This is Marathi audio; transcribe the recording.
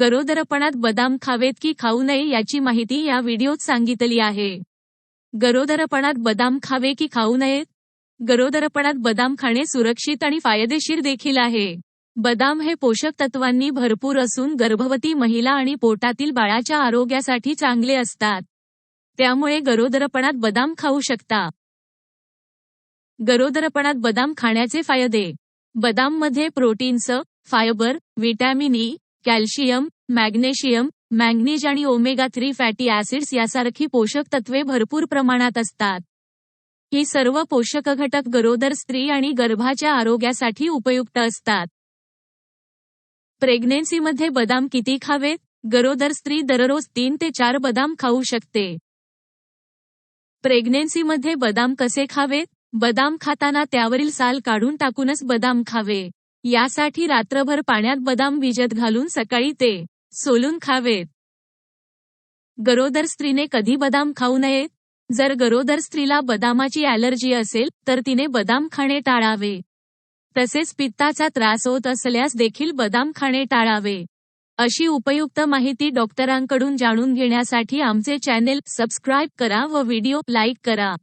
गरोदरपणात बदाम खावेत की खाऊ नये याची माहिती या व्हिडिओत सांगितली आहे. गरोदरपणात बदाम खावे की खाऊ नयेत गरोदरपणात बदाम खाणे सुरक्षित आणि फायदेशीर देखील आहे. बदाम हे पोषक तत्वांनी भरपूर असून गर्भवती महिला आणि पोटातील बाळाच्या आरोग्यासाठी चांगले असतात. त्यामुळे गरोदरपणात बदाम खाऊ शकता. गरोदरपणात बदाम खाण्याचे फायदे. बदाममध्ये proteins fibre vitamin E calcium magnesium manganese आणि ओमेगा थ्री फॅटी ऍसिड्स यासारखी पोषक तत्वे भरपूर प्रमाणात असतात. ही सर्व पोषक घटक गरोदर स्त्री आणि गर्भाच्या आरोग्यासाठी उपयुक्त असतात. प्रेग्नेन्सीमध्ये बदाम किती खावेत? गरोदर स्त्री दररोज तीन ते चार बदाम खाऊ शकते. प्रेग्नेन्सीमध्ये बदाम कसे खावेत? बदाम खाताना त्यावरील साल काढून टाकूनच बदाम खावे. यासाठी रात्रभर पाण्यात बदाम भिजत घालून सकाळी ते सोलून खावेत. गरोदर स्त्रीने कधी बदाम खाऊ नयेत? जर गरोदर स्त्रीला बदामाची ॲलर्जी असेल तर तिने बदाम खाणे टाळावे. तसेच पित्ताचा त्रास होत असल्यास देखील बदाम खाणे टाळावे. अशी उपयुक्त माहिती डॉक्टरांकडून जाणून घेण्यासाठी आमचे चॅनेल सबस्क्राईब करा व व्हिडिओ लाईक करा.